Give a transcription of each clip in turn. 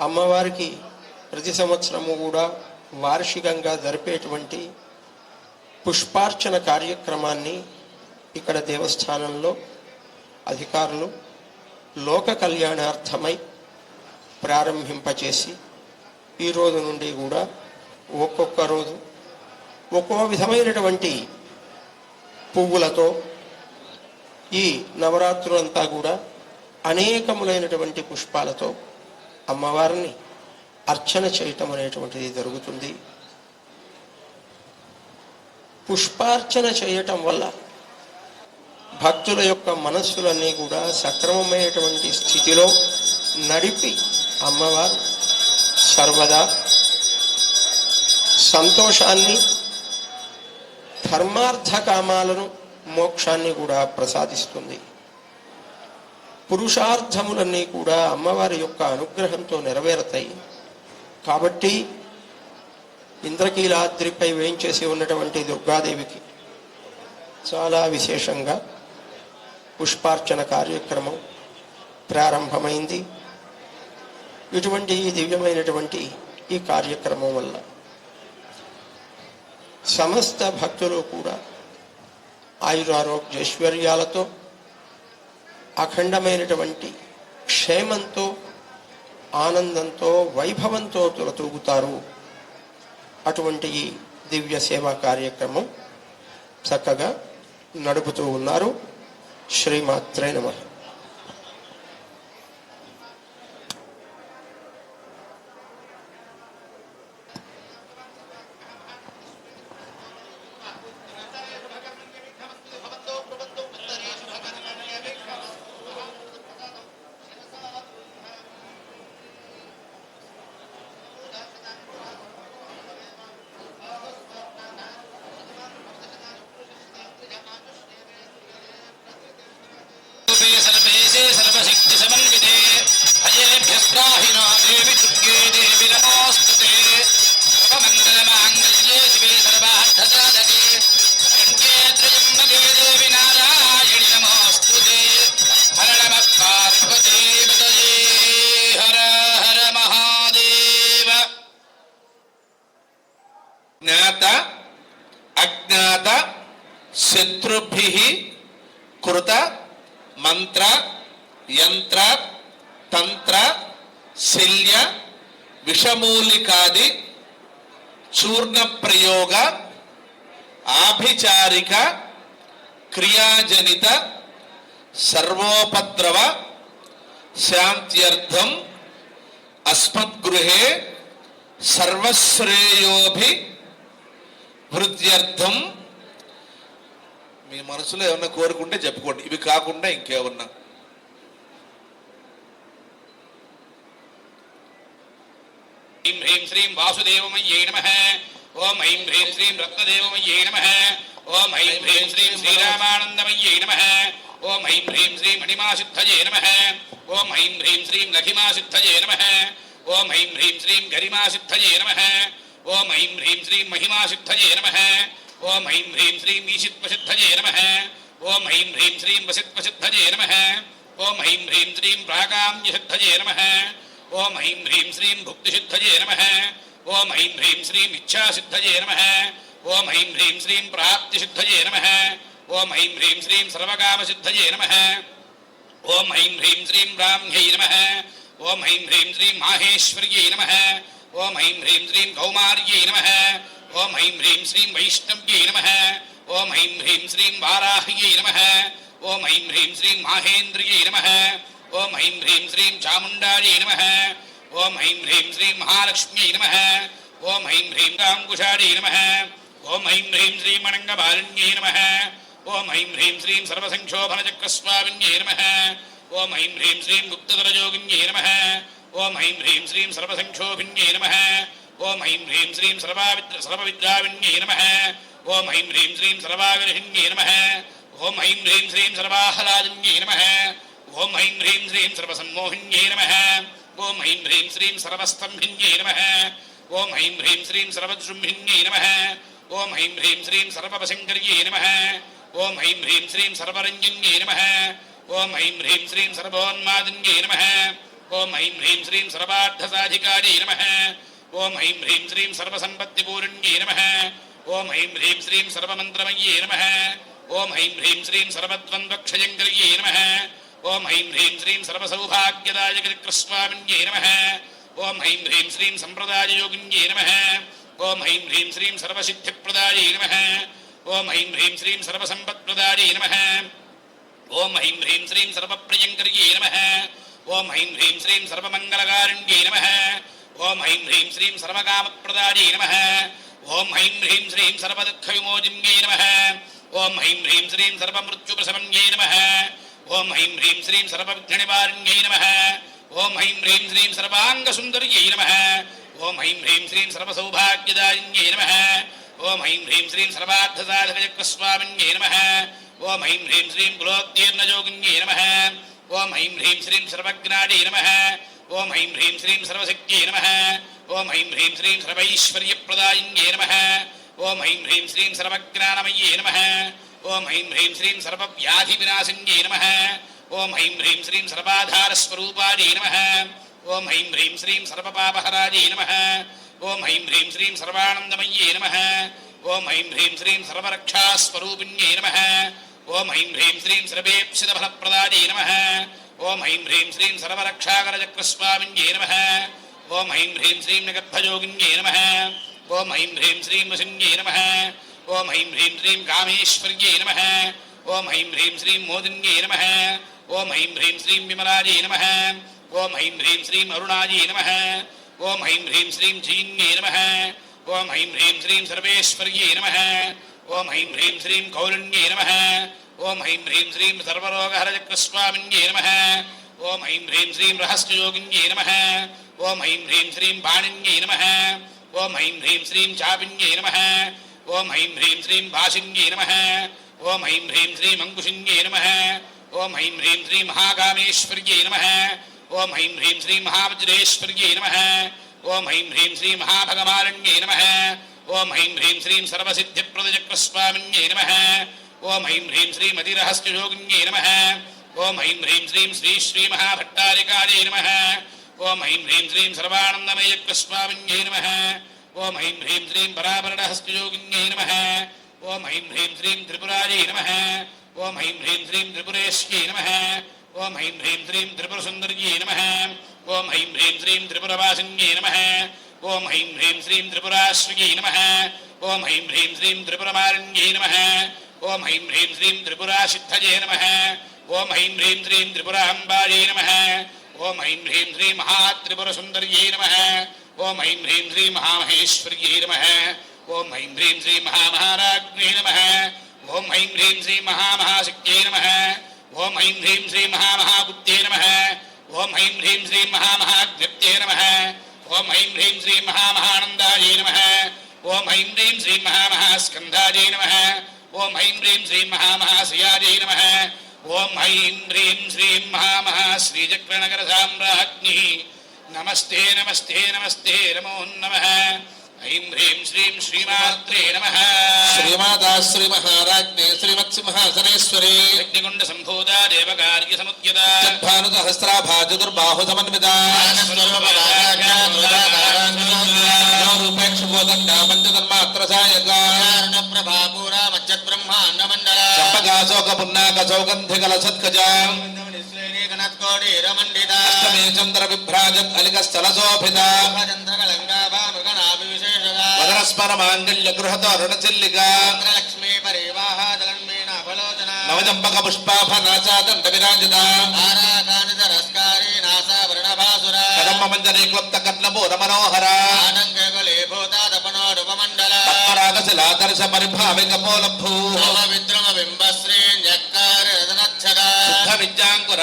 అమ్మవారికి ప్రతి సంవత్సరము కూడా వార్షికంగా జరిపేటువంటి పుష్పార్చన కార్యక్రమాన్ని ఇక్కడ దేవస్థానంలో అధికారులు లోక కళ్యాణార్థమై ప్రారంభింపచేసి ఈ రోజు నుండి కూడా ఒక్కొక్క రోజు ఒక్కో విధమైనటువంటి పువ్వులతో ఈ నవరాత్రులంతా కూడా అనేకములైనటువంటి పుష్పాలతో అమ్మవారిని అర్చన చేయటం అనేటువంటిది జరుగుతుంది. పుష్పార్చన చేయటం వల్ల భక్తుల యొక్క మనస్సులన్నీ కూడా సక్రమమైనటువంటి స్థితిలో నడిపి అమ్మవారు సర్వదా సంతోషాన్ని ధర్మార్థ కామాలను మోక్షాన్ని కూడా ప్రసాదిస్తుంది. పురుషార్థములన్నీ కూడా అమ్మవారి యొక్క అనుగ్రహంతో నెరవేరుతాయి. కాబట్టి ఇంద్రకీలాద్రిపై వేయించేసి ఉన్నటువంటి దుర్గాదేవికి చాలా విశేషంగా పుష్పార్చన కార్యక్రమం ప్రారంభమైంది. ఇటువంటి ఈ దివ్యమైనటువంటి ఈ కార్యక్రమం వల్ల సమస్త భక్తులు కూడా ఆయురారోగ్యైశ్వర్యాలతో అఖండమైనటువంటి క్షేమంతో ఆనందంతో వైభవంతో తులతూగుతారు. అటువంటి ఈ దివ్య సేవా కార్యక్రమం చక్కగా నడుపుతూ ఉన్నారు. శ్రీమాత్రే నమ విషమూలికాది చూర్ణ ప్రయోగ ఆభిచారిక క్రియాజనిత సర్వోపద్రవ శాంత్యర్థం అస్మద్గృహే సర్వశ్రేయోభి వృద్ధ్యర్థం. మీ మనసులో ఏమన్నా కోరుకుంటే చెప్పుకోండి. ఇవి కాకుండా ఇంకేమన్నా? ह्रीं ह्रीं श्रीं वासुदेवमय्यै नमः ॐ ऐं ह्रीं श्रीं रत्नदेवमय्यै नमः ॐ ऐं ह्रीं श्रीं श्रीरामानन्दमय्यै नमः ॐ ऐं ह्रीं श्रीं मणिमासिद्धये नमः ॐ ऐं ह्रीं श्रीं लघिमासिद्धये नमः ॐ ऐं ह्रीं श्रीं गरिमासिद्धये नमः ॐ ऐं ह्रीं श्रीं महिमासिद्धये नमः ॐ ऐं ह्रीं श्रीं ईशित्वसिद्धये नमः ॐ ऐं ह्रीं श्रीं वसित्वसिद्धये नमः ॐ ऐं ह्रीं श्रीं प्रागाम्यसिद्धये नमः ओम ऐं ह्रीं श्रीं भुक्तिसिद्धये नमः ओम ऐं ह्रीं श्रीं इच्छासिद्धये नमः ओम ऐं ह्रीं श्रीं प्राप्तिसिद्धये नमः ओम ऐं ह्रीं श्रीं सर्वकामसिद्धये नमः ओम ऐं ह्रीं श्रीं ब्राह्म्यै नमः ओम ऐं ह्रीं श्रीं माहेश्वर्यै नमः ओम ऐं ह्रीं श्रीं कौमार्यै नमः ओम ऐं ह्रीं श्रीं वैष्णव्यै नमः ओम ऐं ह्रीं श्रीं वाराह्यै नमः ओम ऐं ह्रीं श्रीं माहेन्द्र्यै नमः ஓம் ஐம் ஹ்ரீம் ஸ்ரீம் சாமுண்டாஜி நம ஓம் ஐம் ஹ்ரீம் ஸ்ரீம் மகாலட்சுமி நம ஓம் ஐம் ஹ்ரீம் காங்குஷாடி நம ஓம் ஐம் ஹ்ரீம் ஸ்ரீம் அனங்கபாலின்யை நம ஓம் ஐம் ஹ்ரீம் ஸ்ரீம் சர்வசங்கோபனச்சக்கஸ்வாமின்யை நம ஓம் ஐம் ஹ்ரீம் ஸ்ரீம் குப்தவரஜோகின்யை நம ஓம் ஐம் ஹ்ரீம் ஸ்ரீம் சர்வசங்கோபின்யை நம ஓம் ஐம் ஹ்ரீம் ஸ்ரீம் சர்வாவித்ர சர்வவித்ராவின்யை நம ஓம் ஐம் ஹ்ரீம் ஸ்ரீம் சர்வாகரிஷின்யை நம ஓம் ஐம் ஹ்ரீம் ஸ்ரீம் சர்வாஹலாதின்யை நம ஓம் ஐம் ஹ்ரீம் ஸ்ரீம் சர்வசன்மோகின்யே நம ஓம் ஐம் ஹ்ரீம் ஸ்ரீம் சர்வஸ்தம்பின்யே நம ஓம் ஐம் ஹ்ரீம் ஸ்ரீம் சர்வஜும்பின்யே நம ஓம் ஐம் ஹ்ரீம் ஸ்ரீம் சர்வபசங்கரியே நம ஓம் ஐம் ஹ்ரீம் ஸ்ரீம் சர்வரஞ்சின்யே நம ஓம் ஐம் ஹ்ரீம் ஸ்ரீம் சர்வோன்மாதின்யே நம ஓம் ஐம் ஹ்ரீம் ஸ்ரீம் சர்வார்த்தசாதிகாரி நம ஓம் ஐம் ஹ்ரீம் ஸ்ரீம் சர்வசம்பத்தி பூரண்யே நம ஓம் ஐம் ஹ்ரீம் ஸ்ரீம் சர்வமந்திரமயே நம ஓம் ஐம் ஹ்ரீம் ஸ்ரீம் சர்வத்வந்தக்ஷயங்கரியே நம ஓம் ஐம் ஹ்ரீம் ஸ்ரீம் சர்வசௌபாகியதாய கிருஷ்ணாமின்யே நம ஓம் ஐம் ஹ்ரீம் ஸ்ரீம் சம்பிரதாய யோகின்யே நம ஓம் ஐம் ஹ்ரீம் ஸ்ரீம் சர்வசித்திப்பிரதாய நம ஓம் ஐம் ஹ்ரீம் ஸ்ரீம் சர்வசம்பத்பிரதாய நம ஓம் ஐம் ஹ்ரீம் ஸ்ரீம் சர்வப்பிரியங்கரியே நம ஓம் ஐம் ஹ்ரீம் ஸ்ரீம் சர்வமங்கலகாருண்யே நம ஓம் ஐம் ஹ்ரீம் ஸ்ரீம் சர்வகாமப்பிரதாய நம ஓம் ஐம் ஹ்ரீம் ஸ்ரீம் சர்வதுக்க நம ஓம் ஐம் ஹ்ரீம் ஸ்ரீம் சர்வமிருத்யுபிரசமன்யே நம ஓம் ஐம் ஹ்ரீம் ஸ்ரீம் சர்வவிக்னிவாரியை நம ஓம் ஐம் ஹ்ரீம் ஸ்ரீம் சர்வாங்க சுந்தரியை நம ஓம் ஐம் ஹ்ரீம் ஸ்ரீம் சர்வசௌபாகியதாரியை நம ஓம் ஐம் ஹ்ரீம் ஸ்ரீம் சர்வார்த்தசாதகஜக்வஸ்வாமியை நம ஓம் ஐம் ஹ்ரீம் ஸ்ரீம் குலோத்தீர்ணயோகியை நம ஓம் ஐம் ஹ்ரீம் ஸ்ரீம் சர்வக்னாடி நம ஓம் ஐம் ஹ்ரீம் ஸ்ரீம் சர்வசக்தியை நம ஓம் ஐம் ஹ்ரீம் ஸ்ரீம் சர்வைஸ்வரியப்பிரதாயிங்கே நம ஓம் ஐம் ஹ்ரீம் ஸ்ரீம் சர்வக்னானமையே நம ओम ऐं ह्रीं श्रीं सर्वव्याधिविनाशिन्यै नमः। ओं ऐं ह्रीं श्रीं सर्वाधारस्वरूपायै नमः। ओं ऐं ह्रीं श्रीं सर्वपापहराय नमः। ओं ऐं ह्रीं श्रीं सर्वानन्दमय्यै नमः। ओं ऐं ह्रीं श्रीं सर्वरक्षास्वरूपिण्यै नमः। ओं ऐं ह्रीं श्रीं सर्वेप्सितफलप्रदायै नमः। ओं ऐं ह्रीं श्रीं सर्वरक्षाकरचक्रस्वामिन्यै नमः। ओं ऐं ह्रीं श्रीं नगर्भयोगिन्यै नमः। ओं ऐं ह्रीं श्रीं वशिन्यै नमः। ओम ह्रीं ह्रीं श्रीं कामेश्वर्यै नमः ओम ह्रीं ह्रीं श्रीं मोदिन्यै नमः ओम ह्रीं ह्रीं श्रीं विमलाजै नमः ओम ह्रीं ह्रीं श्रीं अरुणाजै नमः ओम ह्रीं ह्रीं श्रीं जीन्यै नमः ओम ह्रीं ह्रीं श्रीं सर्वेश्वर्यै नमः ओम ह्रीं ह्रीं श्रीं कौलिन्यै नमः ओम ह्रीं ह्रीं श्रीं सर्वरोगहरचक्रस्वामिन्यै नमः ओम ह्रीं ह्रीं श्रीं रहस्ययोगिन्यै नमः ओम ह्रीं ह्रीं श्रीं पाणिन्यै नमः ओम ह्रीं ह्रीं श्रीं चापिन्यै नमः ओम ऐं ह्रीं श्रीं भाषिङ्गे नमः। ओम् ऐं ह्रीं श्रीं अङ्कुशिङ्गे नमः। ओम् ऐं ह्रीं श्रीं महाकामेश्वर्ये नमः। ओम् ऐं ह्रीं श्रीं महावज्रेश्वर्ये नमः। ओम् ऐं ह्रीं श्रीं महाभगमारण्ये नमः। ओम् ऐं ह्रीं श्रीं सर्वसिद्धिप्रदजक्रस्वामिन्ये नमः। ओम् ऐं ह्रीं श्रीमतिरहस्यजोगिन्ये नमः। ओम् ऐं ह्रीं श्रीं श्रीश्रीमहाभट्टारिकारे नमः। ओम् ऐं ह्रीं श्रीं सर्वानन्दमयक्रस्वामिन्ये नमः। ஓம் ஐம் ஹ்ரீம் ஸ்ரீம் பராபரணஹஸ்துயோகிஞை நம ஓம் ஐம் ஹ்ரீம் ஸ்ரீம் திரிபுராஜை நம ஓம் ஐம் ஹ்ரீம் ஸ்ரீம் திரிபுரேஷ்யை நம ஓம் ஐம் ஹ்ரீம் ஸ்ரீம் திரிபுரசுந்தரியை நம ஓம் ஐம் ஹ்ரீம் ஸ்ரீம் திரிபுரவாசிஞை நம ஓம் ஐம் ஹ்ரீம் ஸ்ரீம் திரிபுராஸ்வியை நம ஓம் ஐம் ஹ்ரீம் ஸ்ரீம் திரிபுரமாரண்யை நம ஓம் ஐம் ஹ்ரீம் ஸ்ரீம் திரிபுராசித்தஜே நம ஓம் ஐம் ஹ்ரீம் ஸ்ரீம் திரிபுராம்பாழே நம ஓம் ஐம் ஹ்ரீம் ஸ்ரீ மகா திரிபுரசுந்தரியை நம ओम ऐं ह्रीं श्री महामहेश्वर्यै नमः। ओम ऐं ह्रीं श्री महामहाराज्ञै नमः। ओम ऐं ह्रीं श्री महामहाशक्त्यै नमः। ओम ऐं ह्रीं श्री महामहाबुद्ध्यै नमः। ओम ऐं ह्रीं श्री महामहाज्ञप्त्यै नमः। ओम ऐं ह्रीं श्री महामहानन्दायै नमः। ओम ऐं ह्रीं श्री महामहास्कन्धायै नमः। ओम ऐं ह्रीं श्री महामहाश्रियायै नमः। ओम ऐं ह्रीं श्री महामहाश्रीचक्रनगरसाम्राज्ञी। नमस्ते नमस्ते नमस्ते नमो नमः। ऐं ह्रीं श्रीं श्रीमात्रे नमः। श्रीमाता श्रीमहाराज्ञे श्रीमत्सिंहासनेश्वरे। यज्ञकुण्डसम्भूता देवकार्यसमुद्यता भानुतहस्राभा चतुर्बाहुसमन्विता पञ्चतन्मात्रसायका चम्पकाशोकपुन्नाकसौगन्धिकलसत्कजा వదనస్మర మాంగళ్య గృహత జగన్మీన ఫలోచన నవజంపక పుష్పాభనాచాదండ విరాజిత తారాకానిత రస్కారీ నాసాభరణ భాసుర కదంబ మంజరీ క్లుప్త కర్ణపూర మనోహర పద్మరాగశిలాదర్శ పరిభావిక పోలభూ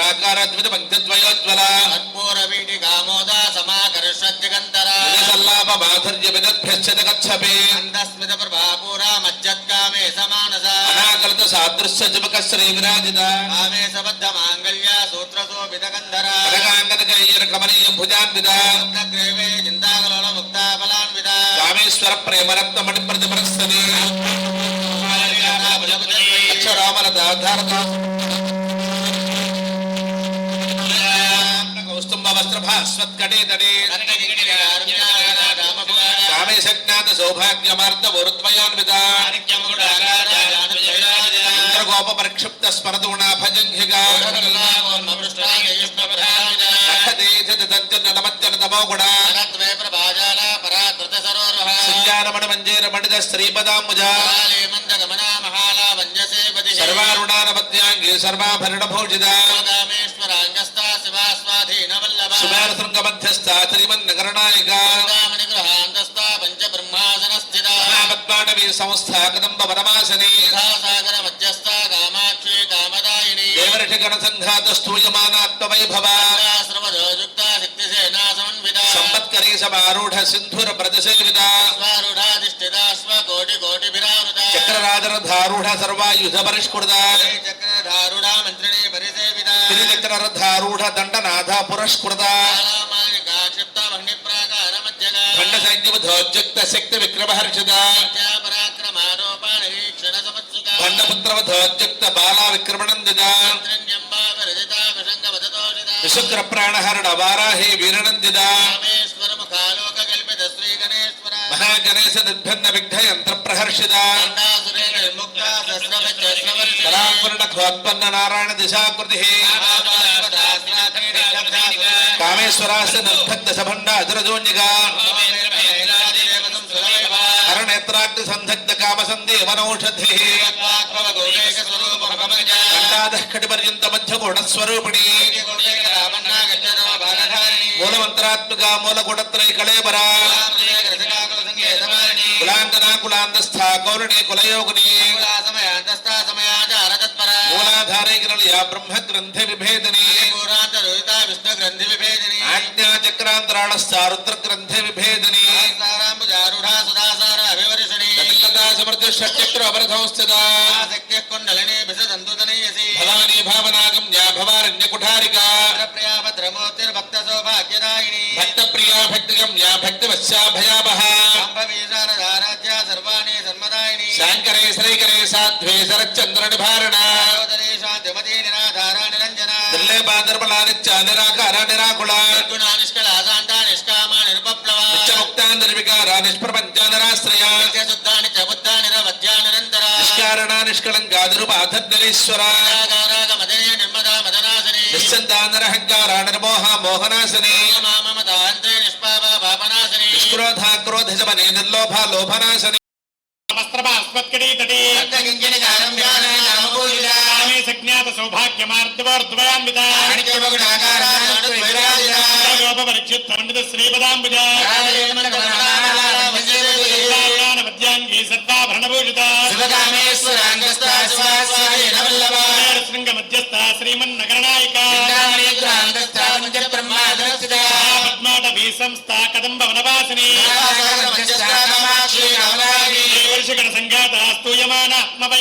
విద్యాంకురాకార ద్విత పంచద్వయోజ్వల కర్పూర వీటి కామోద సమాకర్షద్యగంతర సల్లాప మాధుర్య విదభ్యశ్చత గచ్చపే అందస్మిత ప్రభాపూరా మజ్జత్కామే సమానస. అనాకలిత సాదృశ్య జుమక శ్రీ విరాజిత ఆవేశబద్ధ మాంగళ్య సూత్రశోభిత గంధర కనకాంగన జయర కమనీయ భుజాన్విత. గ్రేవే చింతాకలోల ముక్తాఫలాన్విత కామేశ్వర ప్రేమరత్న మణి ప్రతిపరస్తది. అక్షరామల దాధారత కౌస్తుంబ వస్త్ర భాస్వత్కటే తడే కామేశజ్ఞాత సౌభాగ్యమార్త వరుద్వయాన్విత ఇంద్రగోప పరిక్షిప్త స్మరతుణా భజంఘిగా నమజ్జనతమోగుణ సంజానమణ మంజేర మండిత శ్రీపదాంబుజ సర్వారుణానమత్యాంగి సర్వాభరణ భూషిత సుమేర శృంగ మధ్యస్థ శ్రీమన్నగరనాయక పంచబ్రహ్మాసనస్థిత మహాపద్మానవీ సంస్థ కదంబ వనమాసని సాగర మధ్యస్థ కామాక్షి కామదాయిని దేవర్షి గణ సంఘాత స్తూయమానాత్మ వైభవ సర్వజోయుక్త శక్తిసేనా సమన్విత సంపత్కరీ సమారూఢ సింధుర ప్రతిసేవిత స్వరుఢాధిష్ఠిత స్వకోటి కోటి విరావృత చక్రరాజరధారూఢ సర్వాయుధ పరిష్కృత చక్రధారుడా మంత్రిణి పరిసేవిత త్రిచక్రరథారూఢ దండనాథ పురస్కృత ఖండ సైన్యవధోద్యుక్త శక్తి విక్రమహర్షిత ఖండపుత్రవధోద్యుక్త బాలా విక్రమణందిత విశుక్ర ప్రాణహరణ వారాహి వీరణందిత మహాగణేశ నిర్భన్న విఘ్న యంత్ర ప్రహర్షిత సస్రవచ్చస్రవర్షిత కరాంకురణ నారాయణ దిశాకృతి కామేశ్వరాస్య నిర్భక్త సభండ అజరజోన్యగా హరనేత్రాగ్ని సందగ్ధ కామ సందేవనౌషధి కంఠాదః మధ్య గుణస్వరూపిణి మూలమంత్రాత్మిక మూల గుణత్రయ కళేబర కులాంగనా కులాంతస్థ కౌరణి కులయోగుని మూలాధారే గిరళయా బ్రహ్మ గ్రంథ విభేదిని ఆజ్ఞా చక్రాంతరాళస్థ గ్రంథ విభేదిని కటిలతా సమర్థ షట్చక్ర అపరథంస్థిత భవానీ భావనాగమ్య భవారణ్య కుఠారిక భక్త సౌభాగ్యదాయిని భక్త ప్రియా భక్తిగమ్య భక్తి శాంకరే శ్రీకరే సాధ్వే శరచంద్రనిభారణ దిల్లే నిర్లోభ లోభనాశని। సౌభాగ్యమార్దవర్ద్వయాన్వితోపరిక్షిత్తమండిత శ్రీపదాంబుజ శ్రీమన్నగరనాయికాటవీ సంస్థ కదంబ వనవాసిని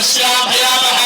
Shabbat Shalom.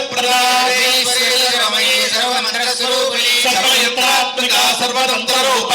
సర్వప్రదాయ సర్వమంత్రస్వరూపిణి సర్వయంత్రాత్మిక సర్వతంత్రరూప